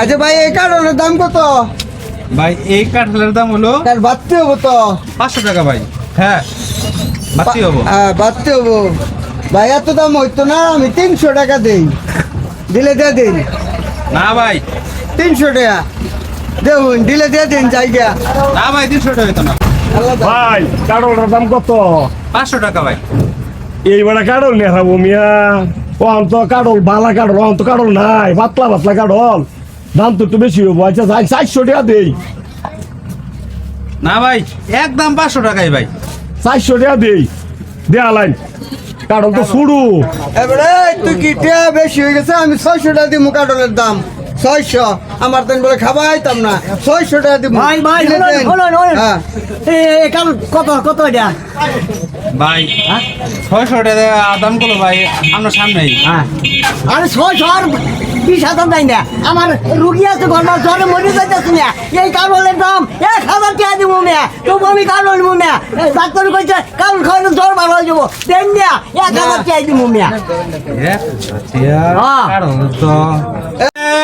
আচ্ছা ভাই এই কারণের দাম কত? ভাই এই কাঁঠালের দাম হলো তার বাড়তে হব তো। পাঁচশো টাকা ভাই। হ্যাঁ বাতি হব। হ্যাঁ বাড়তে হব। ভাই এত দাম হইতো না আমি তিনশো টাকা দেই। দিলে দিয়ে দিন। না ভাই। তিনশো টাকা। দেখুন দিলে দিয়ে দিন জায়গা না ভাই তিনশো টাকা হইতো না। ভাই কারোটার দাম কত? পাঁচশো টাকা ভাই। এইবারে কারল নিয়ে মিয়া। ও অন্ত কারল বালা কারল অন্ত কারল নাই পাতলা পাতলা কারল দাম তো একটু বেশি হব আচ্ছা চারশো টাকা দেই। না ভাই একদম পাঁচশো টাকাই ভাই। চারশো টাকা দেই। দেয়া লাইন কারল তো শুরু। এবারে তুই কি টিয়া বেশি হয়ে গেছে? আমি ছয়শো টাকা দিব কাটলের দাম। ছয়শো। আমার তেন বলে খাবাইতাম না। ছয়শো টাকা দিব ভাই ভাই দেন। হ্যাঁ। কারণ কত কত এটা? ভাই ছয়শো টাকা দাম করল ভাই আপনার সামনেই। আরে ছয় ছর বিশ হাজার নাই না। আমার রুগী আছে ঘর জ্বরে মরে যাইতেছে না। এই কারণের দাম এক হাজার টাকা দিব মেয়া তবু আমি কারণ নিব মেয়া ডাক্তার কইছে কারণ খাওয়ানো জ্বর ভালো হয়ে যাব। দেন না এক হাজার টাকা দিব মেয়া হ্যাঁ।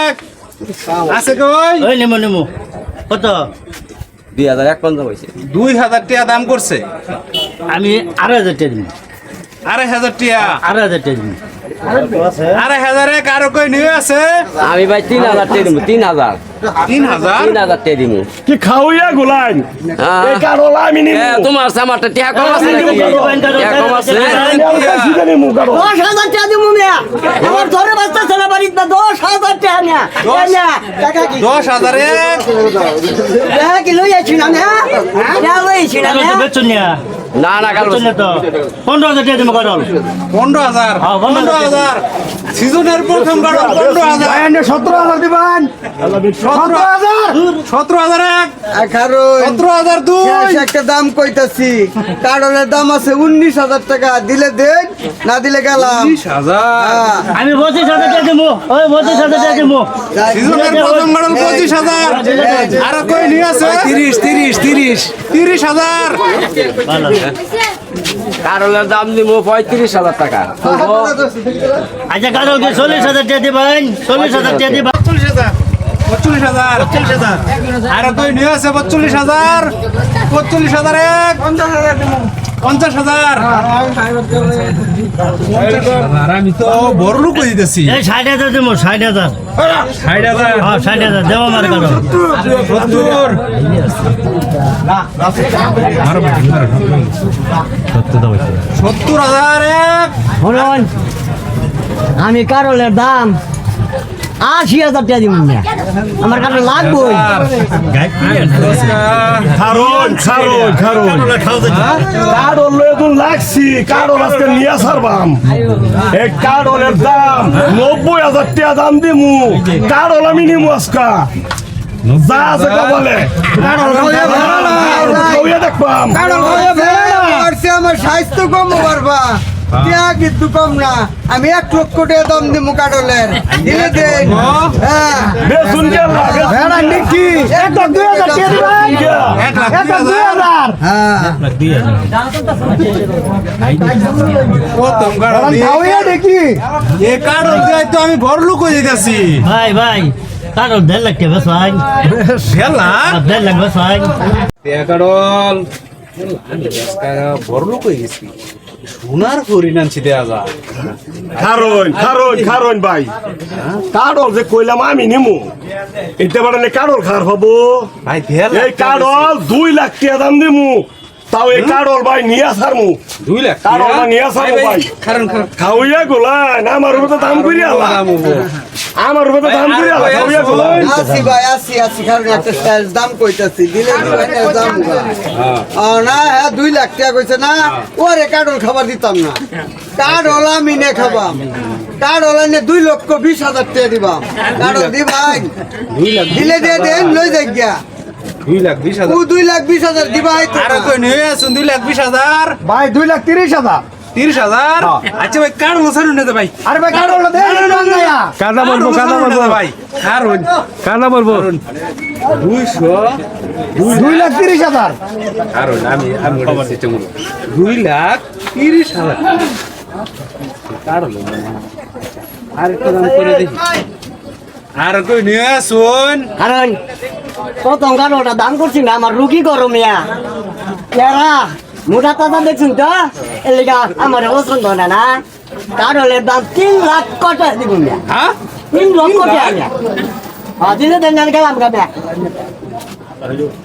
এক। আছে কই? ওই নেমো নেমো। কত? দুই হাজার এক পঞ্চাশ হয়েছে দুই হাজার টাকা দাম করছে? আমি আড়াই হাজার টাকা দিন আড়াই হাজার টাকা। আড়াই হাজার টাকা দিন আড়াই হাজারে কারও কই নিয়ে আছে? আমি ভাই তিন হাজার টাকা দিব তিন হাজার। তিন হাজার? তিন হাজার টাকা দিব কি খাওয়াইয়া গুলাইন? হ্যাঁ। আমি নিব হ্যাঁ, তোমার সামারটা টিয়া কম আছে টিয়া কম আছে? দশ হাজার টাকা দিব আমার না দশ হাজার টাকা দশ? হাজারে? কি না না কাল পনেরো হাজার দিব পনেরো হাজার। হ্যাঁ, পনেরো পনেরো হাজার। সিজনের প্রথম পনেরো হাজার। সতেরো হাজার দিবেন সতেরো হাজার। সতেরো হাজার এক। কারণ সতেরো হাজার দুই। একটা দাম কইতাছি। কারণের দাম আছে উনিশ হাজার টাকা। দিলে দেন না দিলে গেলাম। হ্যাঁ। আমি পঁচিশ হাজার দিব। ওই পঁচিশ হাজার দিব। সিজনের প্রথম কারণ পঁচিশ হাজার। আর কই নিয়ে আছে? তিরিশ তিরিশ তিরিশ। তিরিশ হাজার। কারলের দাম দিব পঁয়ত্রিশ হাজার টাকা। আচ্ছা কারলকে চল্লিশ হাজার দিয়ে দিবেন চল্লিশ হাজার দিয়ে দিবেন। চল্লিশ হাজার পঁচল্লিশ হাজার পঁচল্লিশ হাজার। আর তুই নিয়ে আছে পঁচল্লিশ হাজার পঁচল্লিশ হাজার এক। পঞ্চাশ হাজার। আর আমি তো বড় লোক দিতেছি ষাট হাজার দিব ষাট হাজার ষাট হাজার ষাট হাজার দেবো আমার সত্তর সত্তর হাজার আমি কারণের দাম। আশি হাজার টাকা দিব আমার লয়ে লাগছি আজকে নিয়ে সারবাম এই দাম নব্বই হাজার টাকা দাম দিমু। কারল আমি নিমু আজকা। যা আছে দেখবাম। হয়ে আমার স্বাস্থ্য কম পারবা টিয়া কিন্তু কম না। আমি এক লক্ষ টাকা দাম দিব কাটলের। দিলে দেন হ্যাঁ। লাখ লাখ লাখ দিয়ে তো আমি বড় লোক দিতেছি ভাই ভাই কারণ দেড় লাখ টাকা ভাই। দেড় লাখ? বেশ ভাই। কারণ। বড় লোক হয়ে গেছি। সোনার হরিণ আনছি দেয়া যা। খারণ খারণ খারণ ভাই। কারল যে কইলাম আমি নিমু। এটা মানে কারল খার হব। ভাই এই কারল দুই লাখ টাকা দাম দিমু তাও এই কারল ভাই নিয়ে সারমু দুই লাখ কারণ নিয়ে আসাবো ভাই। কারণ কারণ আমার তো দাম করি আলা আমার তো দাম করি আলা আসি ভাই আসি আসি কারণ একটা স্টাইল দাম কইতাছি দিলে দাম না হ্যাঁ দুই লাখ টাকা কইছে না ওরে কাটল খাবার দিতাম না। কাটল আমি নে খাবাম। কাটল এনে দুই লক্ষ বিশ হাজার টাকা দিবাম। কাটল দি ভাই দুই লাখ দিলে দিয়ে দেন লই যাই গিয়া দুই লাখ বিশ ও হাজার দুই লাখ বিশ হাজার দিবা হয়তো আর কই নিয়ে আসুন দুই লাখ বিশ হাজার। ভাই দুই লাখ তিরিশ হাজার। তিরিশ হাজার? আচ্ছা ভাই কার মশারু নেতে ভাই। আরে ভাই কাটল দেন। কাদা বলব কাদা বলব। ভাই। কারণ কাদা বলব। দুইশো দুই লাখ তিরিশ হাজার। কারণ আমি দুই লাখ তিরিশ হাজার। কারণ আর একটা দাম করে দেখি আর কই নিয়ে আসুন। কারণ প্রথম কারণটা দাম করছি না আমার রুগী এরা মোটা তাজা দেখছেন তো? এলিগা আমার পছন্দ না না। দাম তিন লাখ কটা দিব হ্যাঁ? তিন লক্ষ টাকা হ্যাঁ দিলে দেন জানি গেলাম গাবে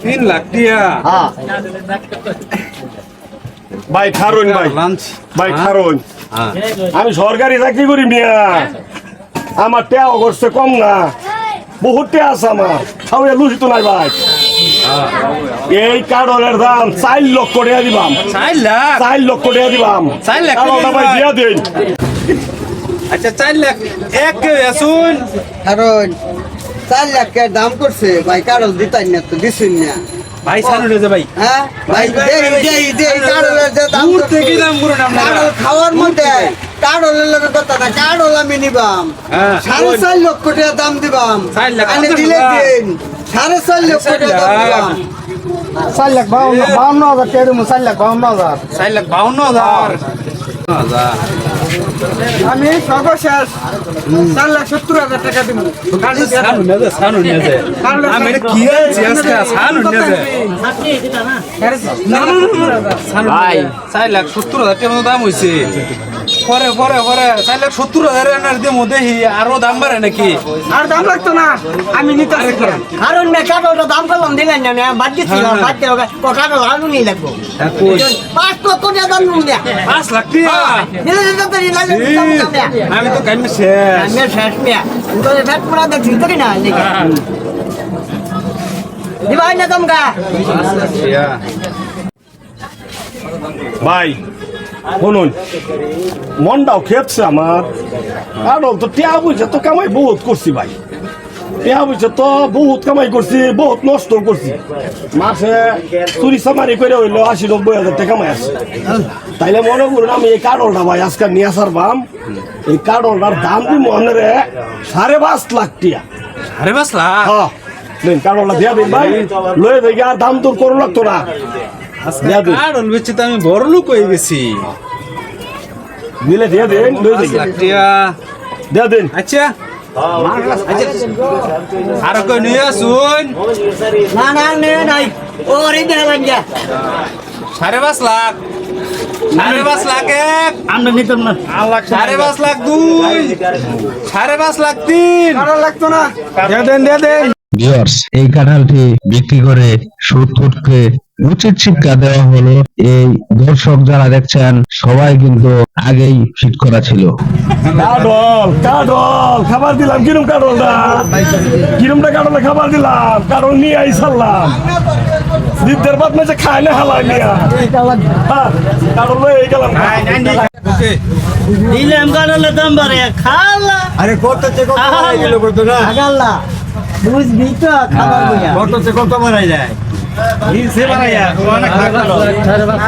তিন লাখ টিয়া হ্যাঁ। ভাই খারুন ভাই। ভাই খারুন আমি সরকারি চাকরি করি মিয়া। আমার টেয়া করছে কম না। বহুত টেয়া আছে আমার। খাওয়া লুচি তো নাই ভাই। এই কারণের দাম চার লক্ষ টাকা দিবাম। চার লাখ? চার লক্ষ টাকা দিবাম। চার লাখ ভাই দিয়া দিন। আচ্ছা চার লাখ। এক আসুন। কারণ চার লাখ টাকা দাম করছে ভাই কারণ দিতাই না তো দিছুন না। ভাই সানুন যে ভাই। হ্যাঁ? ভাই দেই দেই দেই কারণের যে দাম দূর। থেকে দাম করুন আপনারা। কারণ খাওয়ার মধ্যে কথা না আমি নিবাম। হ্যাঁ। সাড়ে চার লক্ষ টাকা দাম দিবাম। লাখ। দিলে দিন। সাড়ে চার লক্ষ টাকা লাখ। দিবাম চার লাখ বাউন্ন বাউন্ন হাজার টাকা দেবো চার লাখ বাউন্ন হাজার। চার লাখ বাউন্ন হাজার। আমি সর্বশেষ চার লাখ সত্তর হাজার টাকা দিব। ভাই। চার লাখ সত্তর হাজার টাকা দাম হয়েছে পরে পরে পরে। লাখ সত্তর হাজার এনার দিয়ে দেখি আরও দাম বাড়ে নাকি? আর দাম লাগতো না আমি নিতে কারণ মেয়ে কারণটা দাম করলাম দিলেন না বাদ দিচ্ছি হ্যাঁ, হ্যাঁ। বাদ দিয়ে হবে কারণ আলু নিয়ে লাগবো। পাঁচ লক্ষ টাকা দাম নুন দেয়া পাঁচ লাখ তো দাম আমি তো কাইমে শেষ। আমি শেষ মেয়া তোদের ফ্যাট পুরা দেখছি তো কি না দিবাই না তোমরা ভাই শুনুন মনটাও খেপছে আমার। কারণ তো টিয়া বুঝছে তো কামাই বহুত করছি ভাই। টিয়া বুঝছে তো বহুত কামাই করছি বহুত নষ্ট করছি। মাসে চুরি চামারি করে হইল আশি নব্বই হাজার টাকা কামাই আছে। তাইলে মনে করুন আমি এই কারণটা ভাই আজকে নিয়ে আসার বাম এই কারণটার দাম দিব মনে রে সাড়ে পাঁচ লাখ টিয়া। সাড়ে পাঁচ লাখ? হ্যাঁ। কারণটা দিয়া দিন ভাই। লয়ে দেখি আর দাম তোর করো লাগতো না। বেচে তো আমি বড় লোক হয়ে গেছি। দিলে দিয়া দিন লয়ে পাঁচ দেখি লাখ টাকা। দিয়া দিন। আচ্ছা। আর কই নিয়ে আসুন। না না নে নাই। ও রে লাগিয়া সাড়ে পাঁচ লাখ। সাড়ে পাঁচ লাখ এক। আমরা নিতাম না। সাড়ে পাঁচ লাখ দুই। সাড়ে পাঁচ লাখ তিন। লাগতো না। দেন দেন দেন। ভিউয়ার্স এই কাঁঠালটি বিক্রি করে সুদ সুদকে উচিত শিক্ষা দেওয়া হলো। এই দর্শক যারা দেখছেন সবাই কিন্তু আগেই ফিট করা ছিল। কাডল কাডল খাবার দিলাম। কিরম কাডলটা কিরমটা কাডলে খাবার দিলাম? কাডল নিয়ে আই সারলাম দিদের বাদ মেজে খায় না হালাই নিয়া হ্যাঁ, কাডল এই গেলাম। দিলাম কারণে দাম বাড়ে। খালা আরে কত থেকে কত গেল কত না? আগাল্লা বুঝবি তো খাবার বুঝা কত থেকে কত মারা যায়? অনেক লাখ